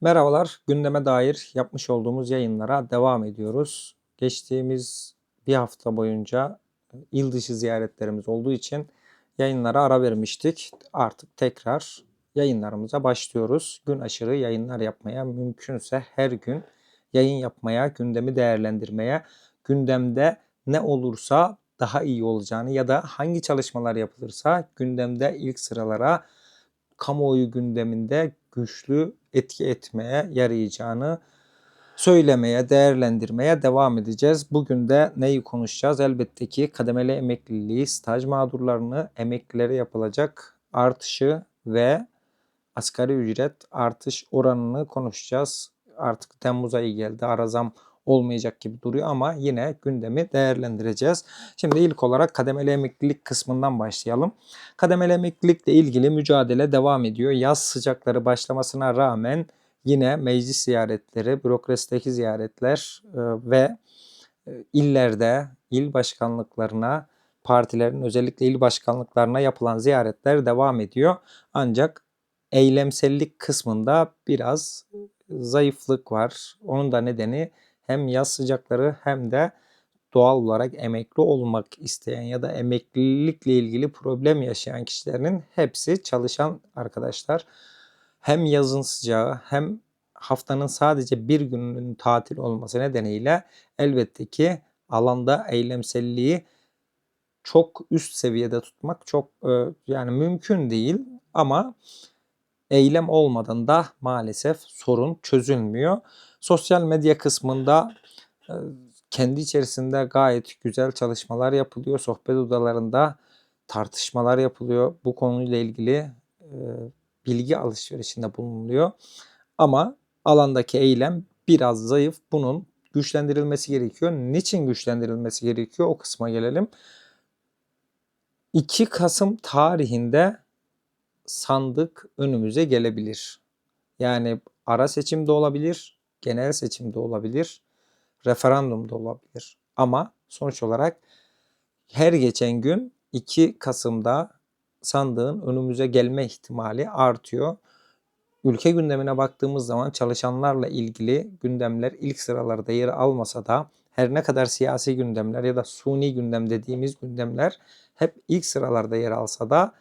Merhabalar, gündeme dair yapmış olduğumuz yayınlara devam ediyoruz. Geçtiğimiz bir hafta boyunca e, il dışı ziyaretlerimiz olduğu için yayınlara ara vermiştik. Artık tekrar yayınlarımıza başlıyoruz. Gün aşırı yayınlar yapmaya, mümkünse her gün yayın yapmaya, gündemi değerlendirmeye, gündemde ne olursa daha iyi olacağını ya da hangi çalışmalar yapılırsa gündemde ilk sıralara kamuoyu gündeminde güçlü etki etmeye yarayacağını söylemeye, değerlendirmeye devam edeceğiz. Bugün de neyi konuşacağız? Elbette ki kademeli emekliliği, staj mağdurlarını, emeklilere yapılacak artışı ve asgari ücret artış oranını konuşacağız. Artık Temmuz ayı geldi. Arazam olmayacak gibi duruyor ama yine gündemi değerlendireceğiz. Şimdi ilk olarak kademeli emeklilik kısmından başlayalım. Kademeli emeklilikle ilgili mücadele devam ediyor. Yaz sıcakları başlamasına rağmen yine meclis ziyaretleri, bürokrasideki ziyaretler e, ve e, illerde, il başkanlıklarına, partilerin özellikle il başkanlıklarına yapılan ziyaretler devam ediyor. Ancak eylemsellik kısmında biraz zayıflık var. Onun da nedeni hem yaz sıcakları hem de doğal olarak emekli olmak isteyen ya da emeklilikle ilgili problem yaşayan kişilerin hepsi çalışan arkadaşlar. Hem yazın sıcağı hem haftanın sadece bir gününün tatil olması nedeniyle elbette ki alanda eylemselliği çok üst seviyede tutmak çok e, yani mümkün değil ama eylem olmadan da maalesef sorun çözülmüyor. Sosyal medya kısmında e, kendi içerisinde gayet güzel çalışmalar yapılıyor. Sohbet odalarında tartışmalar yapılıyor. Bu konuyla ilgili e, bilgi alışverişinde bulunuluyor. Ama alandaki eylem biraz zayıf. Bunun güçlendirilmesi gerekiyor. Niçin güçlendirilmesi gerekiyor? O kısma gelelim. 2 Kasım tarihinde sandık önümüze gelebilir. Yani ara seçim de olabilir, genel seçim de olabilir, referandum da olabilir. Ama sonuç olarak her geçen gün 2 Kasım'da sandığın önümüze gelme ihtimali artıyor. Ülke gündemine baktığımız zaman çalışanlarla ilgili gündemler ilk sıralarda yer almasa da her ne kadar siyasi gündemler ya da suni gündem dediğimiz gündemler hep ilk sıralarda yer alsa da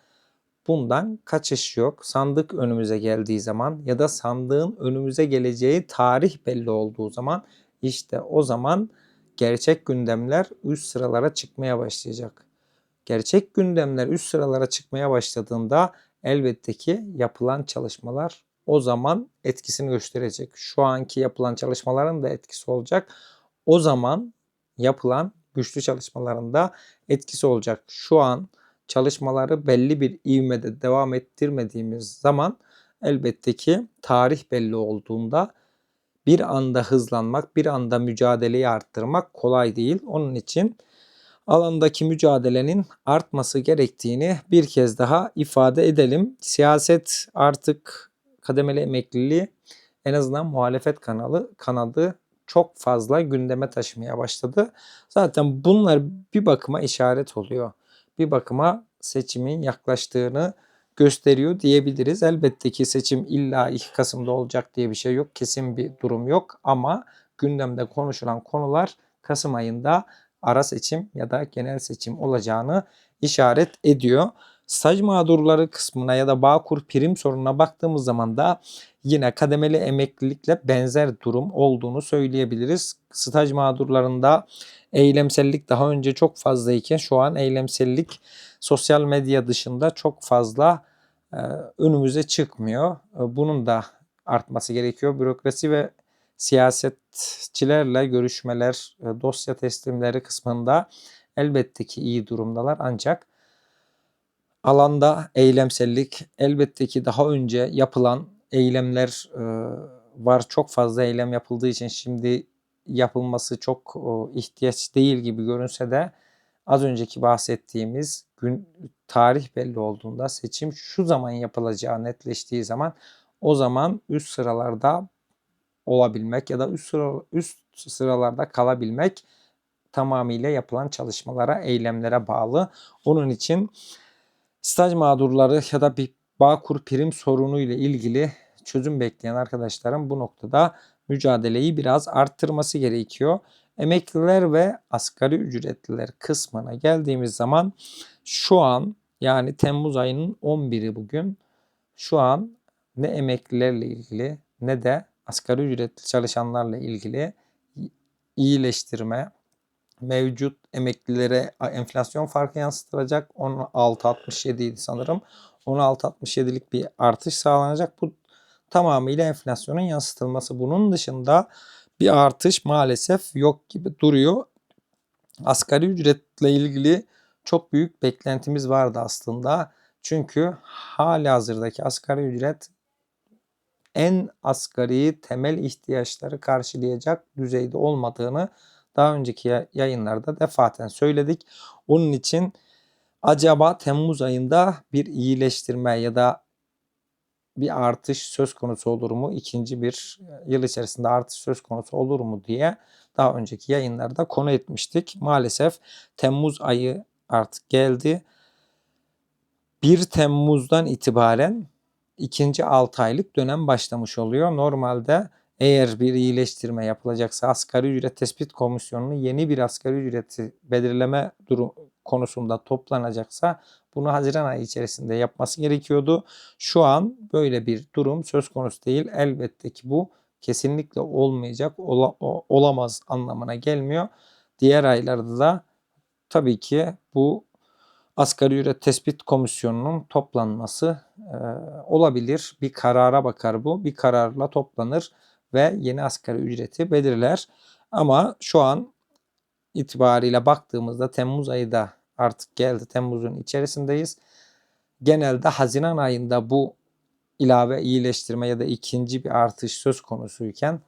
bundan kaçış yok. Sandık önümüze geldiği zaman ya da sandığın önümüze geleceği tarih belli olduğu zaman işte o zaman gerçek gündemler üst sıralara çıkmaya başlayacak. Gerçek gündemler üst sıralara çıkmaya başladığında elbette ki yapılan çalışmalar o zaman etkisini gösterecek. Şu anki yapılan çalışmaların da etkisi olacak. O zaman yapılan güçlü çalışmaların da etkisi olacak. Şu an çalışmaları belli bir ivmede devam ettirmediğimiz zaman elbette ki tarih belli olduğunda bir anda hızlanmak, bir anda mücadeleyi arttırmak kolay değil. Onun için alandaki mücadelenin artması gerektiğini bir kez daha ifade edelim. Siyaset artık kademeli emekliliği en azından muhalefet kanalı kanadı çok fazla gündeme taşımaya başladı. Zaten bunlar bir bakıma işaret oluyor bir bakıma seçimin yaklaştığını gösteriyor diyebiliriz. Elbette ki seçim illa 2 Kasım'da olacak diye bir şey yok. Kesin bir durum yok ama gündemde konuşulan konular Kasım ayında ara seçim ya da genel seçim olacağını işaret ediyor. Staj mağdurları kısmına ya da Bağkur prim sorununa baktığımız zaman da yine kademeli emeklilikle benzer durum olduğunu söyleyebiliriz. Staj mağdurlarında eylemsellik daha önce çok fazlayken şu an eylemsellik sosyal medya dışında çok fazla e, önümüze çıkmıyor. E, bunun da artması gerekiyor. Bürokrasi ve siyasetçilerle görüşmeler, e, dosya teslimleri kısmında elbette ki iyi durumdalar ancak alanda eylemsellik elbette ki daha önce yapılan eylemler e, var. Çok fazla eylem yapıldığı için şimdi yapılması çok ihtiyaç değil gibi görünse de az önceki bahsettiğimiz gün tarih belli olduğunda seçim şu zaman yapılacağı netleştiği zaman o zaman üst sıralarda olabilmek ya da üst sıra, üst sıralarda kalabilmek tamamıyla yapılan çalışmalara, eylemlere bağlı. Onun için staj mağdurları ya da bir Bağkur prim sorunu ile ilgili çözüm bekleyen arkadaşların bu noktada mücadeleyi biraz arttırması gerekiyor. Emekliler ve asgari ücretliler kısmına geldiğimiz zaman şu an yani Temmuz ayının 11'i bugün şu an ne emeklilerle ilgili ne de asgari ücretli çalışanlarla ilgili iyileştirme, mevcut emeklilere enflasyon farkı yansıtılacak. 16.67 idi sanırım. 16.67'lik bir artış sağlanacak. Bu tamamıyla enflasyonun yansıtılması. Bunun dışında bir artış maalesef yok gibi duruyor. Asgari ücretle ilgili çok büyük beklentimiz vardı aslında. Çünkü hali hazırdaki asgari ücret en asgari temel ihtiyaçları karşılayacak düzeyde olmadığını daha önceki yayınlarda defaten söyledik. Onun için acaba Temmuz ayında bir iyileştirme ya da bir artış söz konusu olur mu? İkinci bir yıl içerisinde artış söz konusu olur mu diye daha önceki yayınlarda konu etmiştik. Maalesef Temmuz ayı artık geldi. 1 Temmuz'dan itibaren ikinci 6 aylık dönem başlamış oluyor. Normalde eğer bir iyileştirme yapılacaksa asgari ücret tespit komisyonunu yeni bir asgari ücreti belirleme durum konusunda toplanacaksa bunu Haziran ayı içerisinde yapması gerekiyordu. Şu an böyle bir durum söz konusu değil. Elbette ki bu kesinlikle olmayacak, ola, olamaz anlamına gelmiyor. Diğer aylarda da tabii ki bu asgari ücret tespit komisyonunun toplanması e, olabilir. Bir karara bakar bu. Bir kararla toplanır ve yeni asgari ücreti belirler. Ama şu an itibariyle baktığımızda Temmuz ayı da artık geldi. Temmuz'un içerisindeyiz. Genelde Haziran ayında bu ilave iyileştirme ya da ikinci bir artış söz konusuyken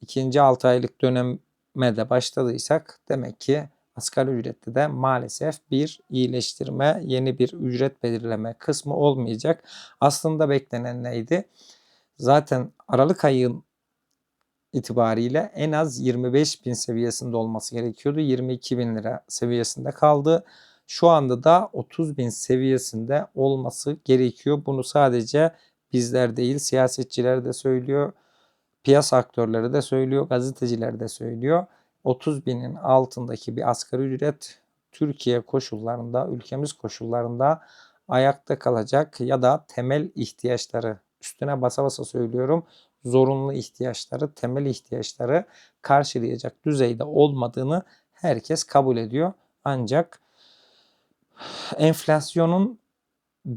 ikinci 6 aylık döneme de başladıysak demek ki asgari ücrette de maalesef bir iyileştirme, yeni bir ücret belirleme kısmı olmayacak. Aslında beklenen neydi? Zaten Aralık ayın itibariyle en az 25 bin seviyesinde olması gerekiyordu. 22 bin lira seviyesinde kaldı. Şu anda da 30 bin seviyesinde olması gerekiyor. Bunu sadece bizler değil siyasetçiler de söylüyor. Piyasa aktörleri de söylüyor. Gazeteciler de söylüyor. 30 binin altındaki bir asgari ücret Türkiye koşullarında, ülkemiz koşullarında ayakta kalacak ya da temel ihtiyaçları üstüne basa basa söylüyorum zorunlu ihtiyaçları, temel ihtiyaçları karşılayacak düzeyde olmadığını herkes kabul ediyor. Ancak enflasyonun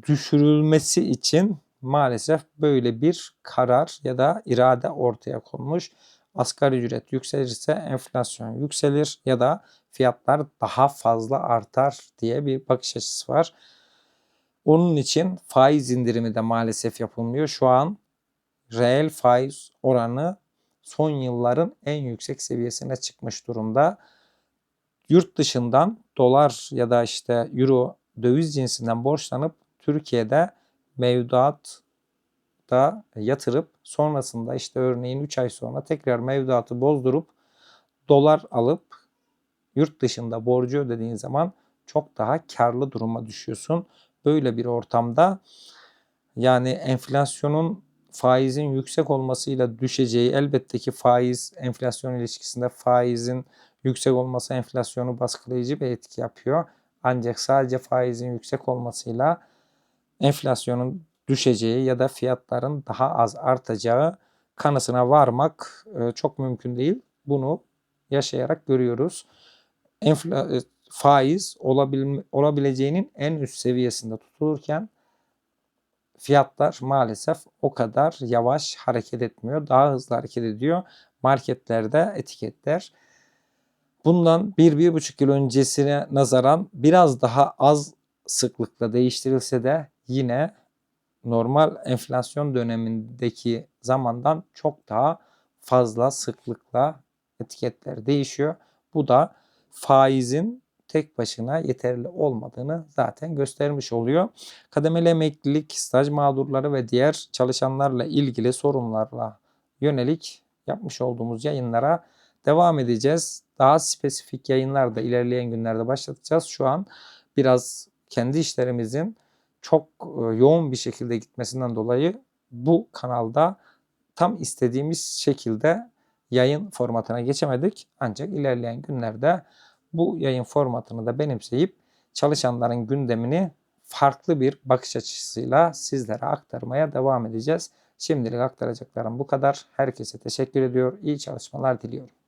düşürülmesi için maalesef böyle bir karar ya da irade ortaya konmuş. Asgari ücret yükselirse enflasyon yükselir ya da fiyatlar daha fazla artar diye bir bakış açısı var. Onun için faiz indirimi de maalesef yapılmıyor. Şu an reel faiz oranı son yılların en yüksek seviyesine çıkmış durumda. Yurt dışından dolar ya da işte euro döviz cinsinden borçlanıp Türkiye'de mevduat da yatırıp sonrasında işte örneğin 3 ay sonra tekrar mevduatı bozdurup dolar alıp yurt dışında borcu ödediğin zaman çok daha karlı duruma düşüyorsun. Böyle bir ortamda yani enflasyonun faizin yüksek olmasıyla düşeceği elbette ki faiz enflasyon ilişkisinde faizin yüksek olması enflasyonu baskılayıcı bir etki yapıyor. Ancak sadece faizin yüksek olmasıyla enflasyonun düşeceği ya da fiyatların daha az artacağı kanısına varmak e, çok mümkün değil. Bunu yaşayarak görüyoruz. Enfla e, faiz olabil olabileceğinin en üst seviyesinde tutulurken fiyatlar maalesef o kadar yavaş hareket etmiyor. Daha hızlı hareket ediyor. Marketlerde etiketler bundan 1-1,5 yıl öncesine nazaran biraz daha az sıklıkla değiştirilse de yine normal enflasyon dönemindeki zamandan çok daha fazla sıklıkla etiketler değişiyor. Bu da faizin tek başına yeterli olmadığını zaten göstermiş oluyor. Kademeli emeklilik, staj mağdurları ve diğer çalışanlarla ilgili sorunlarla yönelik yapmış olduğumuz yayınlara devam edeceğiz. Daha spesifik yayınlar da ilerleyen günlerde başlatacağız. Şu an biraz kendi işlerimizin çok e, yoğun bir şekilde gitmesinden dolayı bu kanalda tam istediğimiz şekilde yayın formatına geçemedik. Ancak ilerleyen günlerde bu yayın formatını da benimseyip çalışanların gündemini farklı bir bakış açısıyla sizlere aktarmaya devam edeceğiz. Şimdilik aktaracaklarım bu kadar. Herkese teşekkür ediyor. İyi çalışmalar diliyorum.